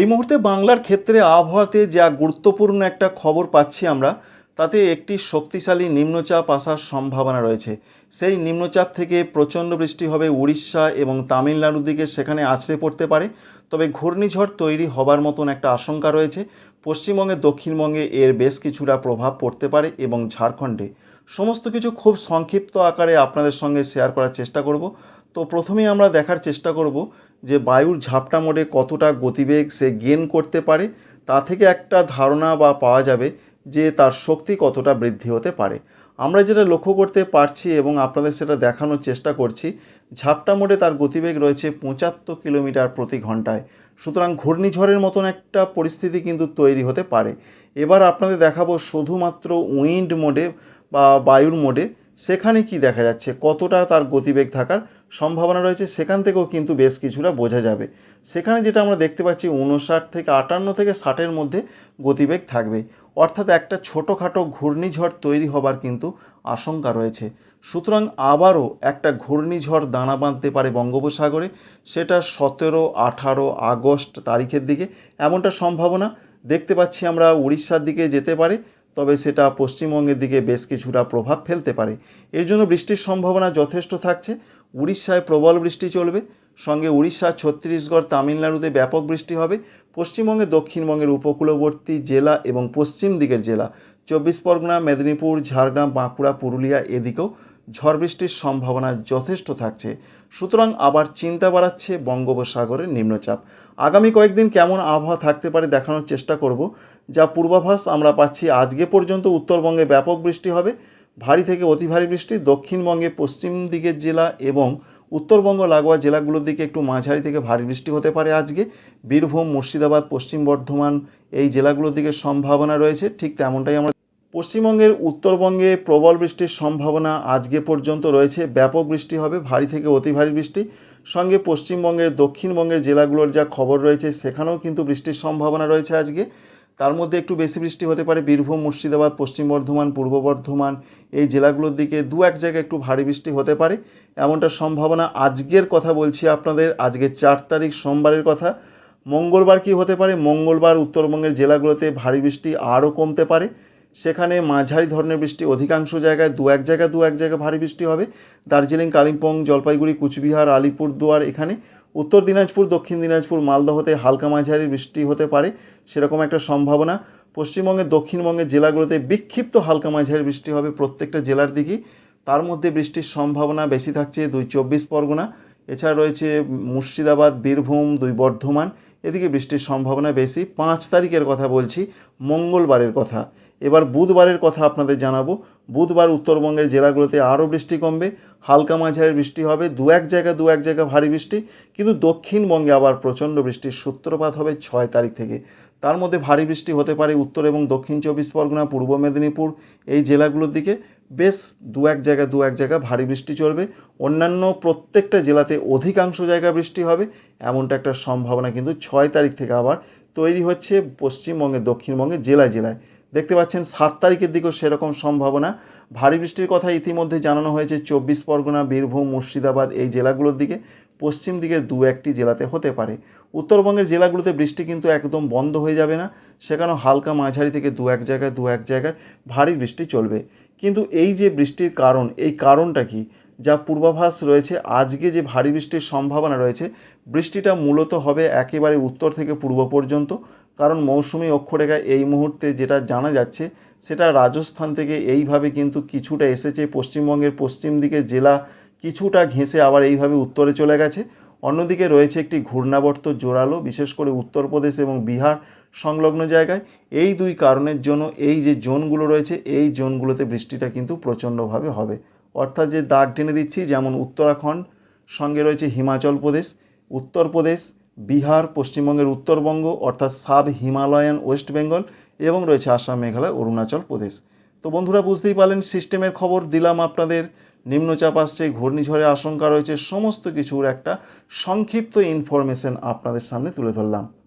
এই মুহূর্তে বাংলার ক্ষেত্রে আবহাওয়াতে যা গুরুত্বপূর্ণ একটা খবর পাচ্ছি আমরা, তাতে একটি শক্তিশালী নিম্নচাপ আসার সম্ভাবনা রয়েছে। সেই নিম্নচাপ থেকে প্রচণ্ড বৃষ্টি হবে উড়িষ্যা এবং তামিলনাড়ুর দিকে সেখানে আছড়ে পড়তে পারে, তবে ঘূর্ণিঝড় তৈরি হবার মতন একটা আশঙ্কা রয়েছে। পশ্চিমবঙ্গে, দক্ষিণবঙ্গে এর বেশ কিছুটা প্রভাব পড়তে পারে এবং ঝাড়খণ্ডে। সমস্ত কিছু খুব সংক্ষিপ্ত আকারে আপনাদের সঙ্গে শেয়ার করার চেষ্টা করব। তো প্রথমেই আমরা দেখার চেষ্টা করব যে বায়ুর ঝাপটা মোডে কতটা গতিবেগ সে গেন করতে পারে, তা থেকে একটা ধারণা বা পাওয়া যাবে যে তার শক্তি কতটা বৃদ্ধি হতে পারে। আমরা যেটা লক্ষ্য করতে পারছি এবং আপনাদের সেটা দেখানোর চেষ্টা করছি, ঝাপটা মোডে তার গতিবেগ রয়েছে পঁচাত্তর কিলোমিটার প্রতি ঘন্টায়। সুতরাং ঘূর্ণিঝড়ের মতন একটা পরিস্থিতি কিন্তু তৈরি হতে পারে। এবার আপনাদের দেখাবো শুধুমাত্র উইন্ড মোডে বা বায়ুর মোডে সেখানে কি দেখা যাচ্ছে, কতটা তার গতিবেগ থাকার সম্ভাবনা রয়েছে, সেখান থেকেও কিন্তু বেশ কিছুটা বোঝা যাবে। সেখানে যেটা আমরা দেখতে পাচ্ছি উনষাট থেকে আটান্ন থেকে ষাটের মধ্যে গতিবেগ থাকবে। অর্থাৎ একটা ছোটোখাটো ঘূর্ণিঝড় তৈরি হবার কিন্তু আশঙ্কা রয়েছে। সুতরাং আবারও একটা ঘূর্ণিঝড় দানা বাঁধতে পারে বঙ্গোপসাগরে। সেটা সতেরো, আঠারো আগস্ট তারিখের দিকে এমনটা সম্ভাবনা। দেখতে পাচ্ছি আমরা উড়িষ্যার দিকে যেতে পারে, তবে সেটা পশ্চিমবঙ্গের দিকে বেশ কিছুটা প্রভাব ফেলতে পারে। এর জন্য বৃষ্টির সম্ভাবনা যথেষ্ট থাকছে। উড়িষ্যায় প্রবল বৃষ্টি চলবে। সঙ্গে উড়িষ্যা, ছত্তিশগড়, তামিলনাড়ুতে ব্যাপক বৃষ্টি হবে। পশ্চিমবঙ্গে, দক্ষিণবঙ্গের উপকূলবর্তী জেলা এবং পশ্চিম দিকের জেলা। চব্বিশ পরগনা, মেদিনীপুর, ঝাড়গ্রাম, বাঁকুড়া, পুরুলিয়া এদিকেও ঝড় বৃষ্টির সম্ভাবনা যথেষ্ট থাকছে। সুতরাং আবার চিন্তা বাড়াচ্ছে বঙ্গোপসাগরের নিম্নচাপ। আগামী কয়েকদিন কেমন আবহাওয়া থাকতে পারে দেখানোর চেষ্টা করব। যা পূর্বাভাস আমরা পাচ্ছি আজকে পর্যন্ত উত্তরবঙ্গে ব্যাপক বৃষ্টি হবে। ভারী থেকে অতি ভারী বৃষ্টি দক্ষিণবঙ্গে পশ্চিম দিকের জেলা এবং উত্তরবঙ্গ লাগোয়া জেলাগুলোর দিকে একটু মাঝারি থেকে ভারী বৃষ্টি হতে পারে আজকে। বীরভূম, মুর্শিদাবাদ, পশ্চিম বর্ধমান এই জেলাগুলোর দিকে সম্ভাবনা রয়েছে, ঠিক তেমনটাই আমরা পশ্চিমবঙ্গের উত্তরবঙ্গে প্রবল বৃষ্টির সম্ভাবনা আজকে পর্যন্ত রয়েছে, ব্যাপক বৃষ্টি হবে, ভারী থেকে অতি ভারী বৃষ্টি। সঙ্গে পশ্চিমবঙ্গের দক্ষিণবঙ্গের জেলাগুলোর যা খবর রয়েছে, সেখানেও কিন্তু বৃষ্টির সম্ভাবনা রয়েছে আজকে। তার মধ্যে একটু বেশি বৃষ্টি হতে পারে, বীরভূম, মুর্শিদাবাদ, পশ্চিম বর্ধমান, পূর্ব বর্ধমান, এই জেলাগুলোর দিকে দু এক জায়গায় একটু ভারী বৃষ্টি হতে পারে। এমনটা সম্ভাবনা আজকের কথা বলছি আপনাদের, আজকে চার তারিখ সোমবারের কথা। মঙ্গলবার কি হতে পারে? মঙ্গলবার উত্তরবঙ্গের জেলাগুলোতে ভারী বৃষ্টি আরও কমতে পারে। সেখানে মাঝারি ধরনের বৃষ্টি অধিকাংশ জায়গায় দু এক জায়গায় দু এক জায়গায় ভারী বৃষ্টি হবে। দার্জিলিং, কালিম্পং, জলপাইগুড়ি, কুচবিহার, আলিপুরদুয়ার এখানে উত্তর দিনাজপুর, দক্ষিণ দিনাজপুর মালদহতে হালকা মাঝারি বৃষ্টি হতে পারে, সেরকম একটা সম্ভাবনা। পশ্চিমবঙ্গের দক্ষিণবঙ্গের জেলাগুলোতে বিক্ষিপ্ত হালকা মাঝারি বৃষ্টি হবে প্রত্যেকটা জেলার দিকেই তার মধ্যে বৃষ্টির সম্ভাবনা বেশি থাকছে দুই চব্বিশ পরগনা। এছাড়া রয়েছে মুর্শিদাবাদ, বীরভূম, দুই বর্ধমান। এদিকে বৃষ্টির সম্ভাবনা বেশি। পাঁচ তারিখের কথা বলছি, মঙ্গলবারের কথা। এবার বুধবারের কথা আপনাদের জানাব। বুধবার উত্তরবঙ্গের জেলাগুলোতে আরও বৃষ্টি কমবে, হালকা মাঝারি বৃষ্টি হবে, দু এক জায়গায় দু এক জায়গায় ভারী বৃষ্টি, কিন্তু দক্ষিণবঙ্গে আবার প্রচণ্ড বৃষ্টির সূত্রপাত হবে ছয় তারিখ থেকে। তার মধ্যে ভারী বৃষ্টি হতে পারে উত্তর এবং দক্ষিণ চব্বিশ পরগনা, পূর্ব মেদিনীপুর, এই জেলাগুলোর দিকে। বেশ দু এক জায়গায় দু এক জায়গা ভারী বৃষ্টি চলবে। অন্যান্য প্রত্যেকটা জেলাতে অধিকাংশ জায়গায় বৃষ্টি হবে, এমনটা একটা সম্ভাবনা কিন্তু ছয় তারিখ থেকে আবার তৈরি হচ্ছে পশ্চিমবঙ্গের দক্ষিণবঙ্গে জেলায় জেলায়। দেখতে পাচ্ছেন, সাত তারিখের দিকেও সেরকম সম্ভাবনা। ভারী বৃষ্টির কথা ইতিমধ্যে জানানো হয়েছে চব্বিশ পরগনা, বীরভূম, মুর্শিদাবাদ এই জেলাগুলোর দিকে। পশ্চিম দিকের দু একটি জেলাতে হতে পারে। উত্তরবঙ্গের জেলাগুলোতে বৃষ্টি কিন্তু একদম বন্ধ হয়ে যাবে না। সেখানেও হালকা মাঝারি থেকে দু এক জায়গায়, দু এক জায়গায় ভারী বৃষ্টি চলবে। কিন্তু এই যে বৃষ্টির কারণ, এই কারণটা কি? যা পূর্বাভাস রয়েছে, আজকে যে ভারী বৃষ্টির সম্ভাবনা রয়েছে, বৃষ্টিটা মূলত হবে একেবারে উত্তর থেকে পূর্ব পর্যন্ত। কারণ মৌসুমি অক্ষরেখায় এই মুহূর্তে যেটা জানা যাচ্ছে, সেটা রাজস্থান থেকে এইভাবে কিন্তু কিছুটা এসেছে। পশ্চিমবঙ্গের পশ্চিম দিকের জেলা কিছুটা ঘেঁষে আবার এইভাবে উত্তরে চলে গেছে। অন্যদিকে রয়েছে একটি ঘূর্ণাবর্ত জোরালো, বিশেষ করে উত্তরপ্রদেশ এবং বিহার সংলগ্ন জায়গায়। এই দুই কারণের জন্য এই যে জোনগুলো রয়েছে, এই জোনগুলোতে বৃষ্টিটা কিন্তু প্রচণ্ডভাবে হবে। অর্থাৎ যে দাগ টেনে দিচ্ছি, যেমন উত্তরাখণ্ড, সঙ্গে রয়েছে হিমাচল প্রদেশ, উত্তরপ্রদেশ বিহার, পশ্চিমবঙ্গের উত্তরবঙ্গ, অর্থাৎ সাব হিমালয়ান ওয়েস্ট বেঙ্গল এবং রয়েছে আসাম, মেঘালয়, অরুণাচল প্রদেশ। তো বন্ধুরা, বুঝতেই পারলেন, সিস্টেমের খবর দিলাম আপনাদের। নিম্নচাপ আসছে, ঘূর্ণিঝড়ের আশঙ্কা রয়েছে, সমস্ত কিছুর একটা সংক্ষিপ্ত ইনফরমেশন আপনাদের সামনে তুলে ধরলাম।